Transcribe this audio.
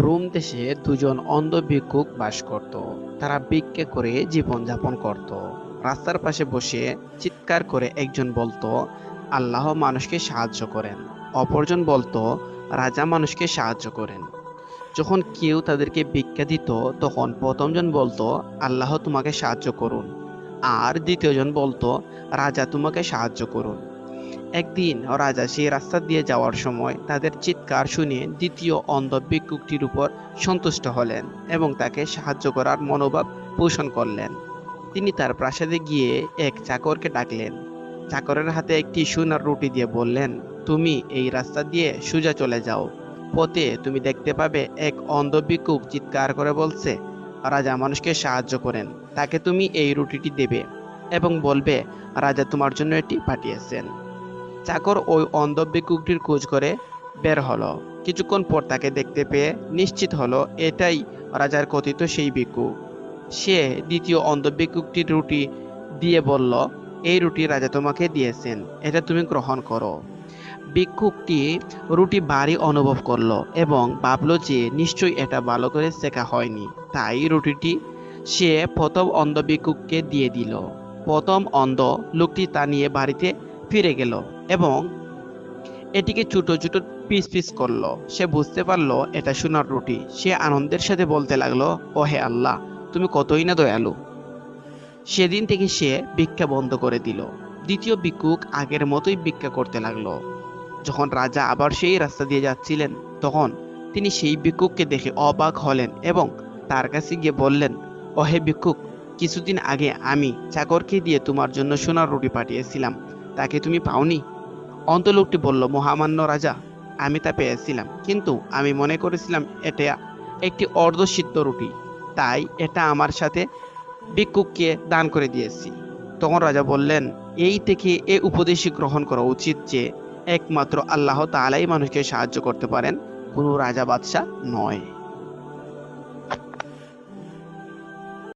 Rome দেশে দুজন অন্ধ ভিক্ষুক বাস করত। তারা ভিক্ষে করে জীবনযাপন করত। রাস্তার পাশে বসে চিৎকার করে একজন বলতো, আল্লাহ মানুষকে সাহায্য করেন। অপরজন বলতো, রাজা মানুষকে সাহায্য করেন। যখন কেউ তাদেরকে ভিক্ষা দিত, তখন প্রথমজন বলতো, আল্লাহ তোমাকে সাহায্য করুন। আর দ্বিতীয়জন বলতো, রাজা তোমাকে সাহায্য করুন। একদিন রাজা সেই রাস্তা দিয়ে যাওয়ার সময় তাদের চিৎকার শুনে দ্বিতীয় অন্ধ ভিক্ষুকটির উপর সন্তুষ্ট হলেন এবং তাকে সাহায্য করার মনোভাব পোষণ করলেন। তিনি তার প্রাসাদে গিয়ে এক চাকরকে ডাকলেন। চাকরের হাতে একটি সোনার রুটি দিয়ে বললেন, তুমি এই রাস্তা দিয়ে সোজা চলে যাও। পথে তুমি দেখতে পাবে এক অন্ধ ভিক্ষুক চিৎকার করে বলছে, রাজা মানুষকে সাহায্য করেন, তাকে তুমি এই রুটিটি দেবে এবং বলবে, রাজা তোমার জন্য এটি পাঠিয়েছেন। চাকর ওই অন্ধ ভিক্ষুকটির খোঁজ করে বের হলো। কিছুক্ষণ পর তাকে দেখতে পেয়ে নিশ্চিত হলো, এটাই রাজার কথিত সেই ভিক্ষুক সে দ্বিতীয় অন্ধ ভিক্ষুকটির রুটি দিয়ে বলল, এই রুটি রাজা তোমাকে দিয়েছেন, এটা তুমি গ্রহণ করো। ভিক্ষুকটি রুটি ভারী অনুভব করল এবং ভাবলো যে নিশ্চয়ই এটা ভালো করে শেখা হয়নি। তাই রুটিটি সে প্রথম অন্ধ ভিক্ষুককে দিয়ে দিল। প্রথম অন্ধ লোকটি তা নিয়ে বাড়িতে ফিরে গেল এবং এটিকে ছোট ছোট পিস পিস করল। সে বুঝতে পারল এটা সোনার রুটি। সে আনন্দের সাথে বলতে লাগল ও হে আল্লাহ, তুমি কতই না দয়ালু। সেদিন থেকে সে ভিক্ষা বন্ধ করে দিল। দ্বিতীয় ভিক্ষুক আগের মতোই ভিক্ষা করতে লাগল। যখন রাজা আবার সেই রাস্তা দিয়ে যাচ্ছিলেন, তখন তিনি সেই ভিক্ষুককে দেখে অবাক হলেন এবং তার কাছে গিয়ে বললেন ও হে ভিক্ষুক, কিছুদিন আগে আমি চাকরকে দিয়ে তোমার জন্য সোনার রুটি পাঠিয়েছিলাম। তাকে তুমি পাওনি? অন্তলোকটি বলল, মহামান্য রাজা, আমি তা পেয়েছিলাম। কিন্তু আমি মনে করেছিলাম এটা একটি অর্ধসিদ্ধ রুটি। তাই এটা আমার সাথে ভিক্ষুককে দান করে দিয়েছি। তখন রাজা বললেন, এই থেকে এ উপদেশই গ্রহণ করা উচিত যে, একমাত্র আল্লাহ তাআলাই মানুষকে সাহায্য করতে পারেন। কোনো রাজা বাদশাহ নয়।